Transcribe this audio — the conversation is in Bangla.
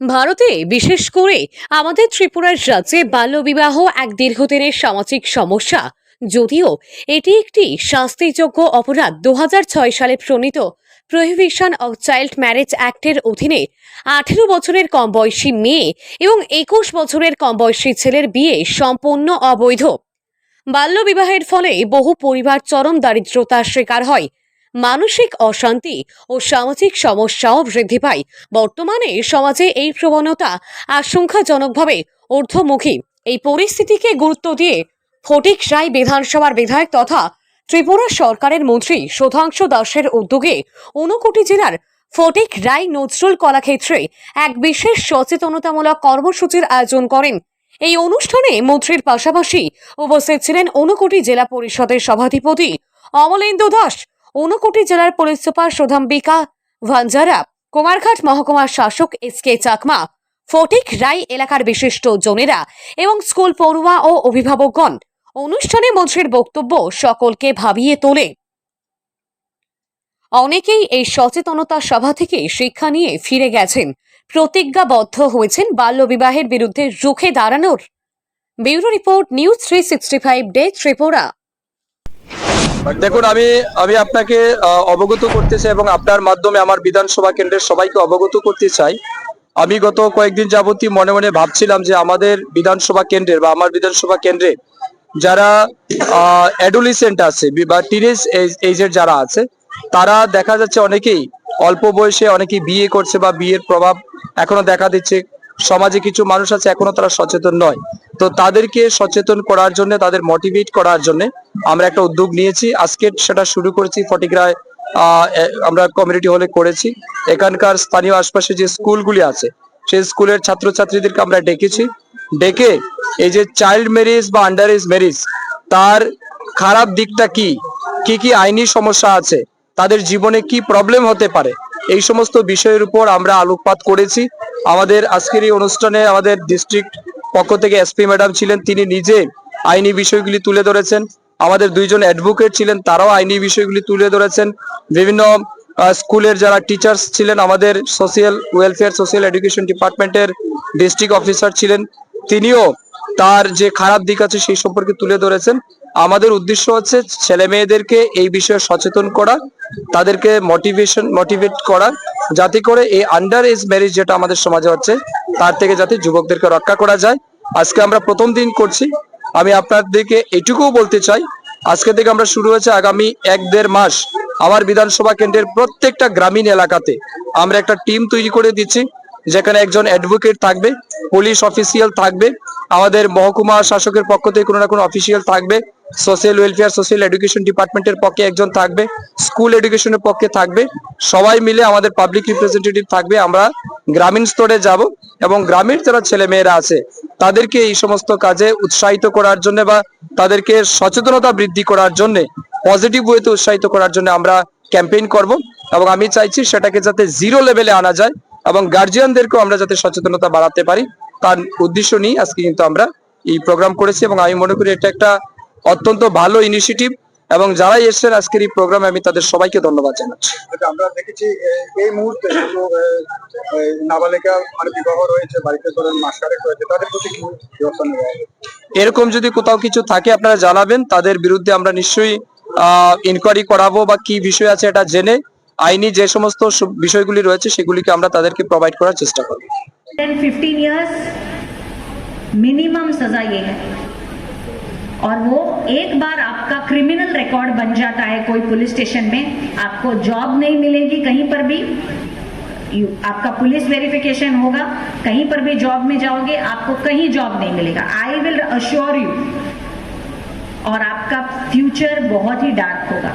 ভারতে, বিশেষ করে আমাদের ত্রিপুরার রাজ্যে বাল্যবিবাহ এক দীর্ঘদিনের সামাজিক সমস্যা। যদিও এটি একটি শাস্তিযোগ্য অপরাধ দু হাজার ছয় সালে প্রণীত প্রহিবিশন অব চাইল্ড ম্যারেজ অ্যাক্টের অধীনে আঠেরো বছরের কম বয়সী মেয়ে এবং একুশ বছরের কম বয়সী ছেলের বিয়ে সম্পূর্ণ অবৈধ। বাল্যবিবাহের ফলে বহু পরিবার চরম দারিদ্রতার শিকার হয়। মানসিক অশান্তি ও সামাজিক সমস্যাও বৃদ্ধি পায়। বর্তমানে সমাজে এই প্রবণতা আশঙ্কাজনকভাবে ঊর্ধ্বমুখী। এই পরিস্থিতিকে গুরুত্ব দিয়ে ফটিক রায় বিধানসভার বিধায়ক তথা ত্রিপুরা সরকারের মন্ত্রী সুধাংশু দাসের উদ্যোগে ঊনকোটি জেলার ফটিক রায় নজরুল কলাক্ষেত্রে এক বিশেষ সচেতনতামূলক কর্মসূচির আয়োজন করেন। এই অনুষ্ঠানে মন্ত্রীর পাশাপাশি উপস্থিত ছিলেন ঊনকোটি জেলা পরিষদের সভাধিপতি অমলেন্দু দাস ঊনকোটি জেলার পুলিশ সুপার সুধাম্বিকা ভাঞ্জারা, কুমারঘাট মহকুমার শাসক এস কে চাকমা, ফটিক রায় এলাকার বিশিষ্ট জনেরা এবং স্কুল পড়ুয়া ও অভিভাবকগণ। অনুষ্ঠানে মন্ত্রীর বক্তব্য সকলকে ভাবিয়ে তোলে। অনেকেই এই সচেতনতা সভা থেকে শিক্ষা নিয়ে ফিরে গেছেন। প্রতিজ্ঞাবদ্ধ হয়েছেন বাল্যবিবাহের বিরুদ্ধে রুখে দাঁড়ানোর। Bureau report news three sixty five day, Tripura. দেখুন, আমি আমি আপনাকে অবগত করতে চাই এবং আপনার মাধ্যমে আমার বিধানসভা কেন্দ্রের সবাইকে অবগত করতে চাই। আমি গত কয়েকদিন যাবতই মনে মনে ভাবছিলাম যে আমাদের বিধানসভা কেন্দ্রের বা আমার বিধানসভা কেন্দ্রে যারা অ্যাডোলিসেন্ট আছে বা টিনেজ এজের যারা আছে, তারা দেখা যাচ্ছে অনেকেই অল্প বয়সে অনেকেই বিয়ে করছে বা বিয়ের প্রভাব এখনও দেখা দিচ্ছে। সমাজে কিছু মানুষ আছে, এখনও তারা সচেতন নয়। তো তাদেরকে সচেতন করার জন্য, তাদের মোটিভেট করার জন্য আমরা একটা উদ্যোগ নিয়েছি। আজকে সেটা শুরু করেছি ফটিগ্রায় আমরা কমিউনিটি হলে করেছি। এখানকার স্থানীয় আশপাশে যে স্কুলগুলি আছে, সেই স্কুলের ছাত্রছাত্রীদেরকে আমরা ডেকেছি। ডেকে এই যে চাইল্ড ম্যারেজ বা আন্ডার এজ ম্যারেজ তার খারাপ দিকটা কি? কি কি আইনি সমস্যা আছে? তাদের জীবনে কি প্রবলেম হতে পারে? এই সমস্ত বিষয়ের উপর আমরা আলোকপাত করেছি। আমাদের আজকের এই অনুষ্ঠানে আমাদের ডিস্ট্রিক্ট পক্ষ থেকে এসপি ম্যাডাম ছিলেন, তিনি নিজে আইনি বিষয়গুলি তুলে ধরেছেন। আমাদের দুইজন অ্যাডভোকেট ছিলেন, তারাও আইনি বিষয়গুলি তুলে ধরেছেন। বিভিন্ন স্কুলের যারা টিচার্স ছিলেন, আমাদের সোশিয়াল ওয়েলফেয়ার সোশিয়াল এডুকেশন ডিপার্টমেন্টের ডিস্ট্রিক্ট অফিসার ছিলেন। তিনিও তার যে খারাপ দিক আছে, সেই সম্পর্কে তুলে ধরেছেন। আমাদের উদ্দেশ্য হচ্ছে ছেলে মেয়েদেরকে এই বিষয়ে সচেতন করা, তাদেরকে মোটিভেশন মোটিভেট করা, যাতে করে এই আন্ডার এজ ম্যারেজ যেটা আমাদের সমাজে হচ্ছে, তার থেকে যাতে যুবকদেরকে রক্ষা করা যায়। আজকে আমরা প্রথম দিন করছি। আমি আপনাদেরকে এটুকুও বলতে চাই, আজকে থেকে আমরা শুরু হয়েছে আগামী এক দেড় মাস আমার বিধানসভা কেন্দ্রের প্রত্যেকটা গ্রামীণ এলাকাতে আমরা একটা টিম তৈরি করে দিচ্ছি, যেখানে একজন অ্যাডভোকেট থাকবে পুলিশ অফিসিয়াল থাকবে আমাদের মহকুমা শাসকের পক্ষ থেকে কোনো না কোনো অফিসিয়াল থাকবে। সোশ্যাল ওয়েলফেয়ার সোশ্যাল এডুকেশন ডিপার্টমেন্টের পক্ষে একজন থাকবে স্কুল এডুকেশনের পক্ষে থাকবে। সবাই মিলে আমাদের পাবলিক রিপ্রেজেন্টেটিভ থাকবে। আমরা গ্রামীণ স্তরে যাব এবং গ্রামের যারা ছেলে মেয়েরা আছে, তাদেরকে এই সমস্ত কাজে উৎসাহিত করার জন্য বা তাদেরকে সচেতনতা বৃদ্ধি করার জন্য পজিটিভ ওয়েতে উৎসাহিত করার জন্য আমরা ক্যাম্পেইন করব এবং আমি চাইছি সেটাকে যাতে জিরো লেভেলে আনা যায় এবং গার্জিয়ানদেরকেও আমরা যাতে সচেতনতা বাড়াতে পারি। তার উদ্দেশ্য নিয়ে আজকে কিন্তু আমরা এই প্রোগ্রাম করেছি এবং আমি মনে করি এটা একটা অত্যন্ত ভালো ইনিশিয়েটিভ এবং যারাই এসেছেন আজকের এই প্রোগ্রামে আমি তাদের সবাইকে ধন্যবাদ জানাচ্ছি। আচ্ছা, আমরা দেখেছি এই মুহূর্তে নাবালিকা মানে বিবাহ রয়েছে বাড়িতে ধরেন মাসকারেক রয়েছে তাদের প্রতি কি ব্যবস্থা নেওয়া এরকম যদি কোথাও কিছু থাকে আপনারা জানাবেন তাদের বিরুদ্ধে আমরা নিশ্চয়ই আহ ইনকোয়ারি করাবো বা কি বিষয় আছে এটা জেনে আইনি যে সমস্ত সব বিষয়গুলি রয়েছে সেগুলিকে আমরা তাদেরকে প্রোভাইড করার চেষ্টা করব टेन फिफ्टीन ईयर्स मिनिमम सजा ये है और वो एक बार आपका क्रिमिनल रिकॉर्ड बन जाता है कोई पुलिस स्टेशन में आपको जॉब नहीं मिलेगी कहीं पर भी You- आपका पुलिस वेरिफिकेशन होगा कहीं पर भी जॉब में जाओगे आपको कहीं जॉब नहीं मिलेगा आई विल अश्योर यू और आपका फ्यूचर बहुत ही डार्क होगा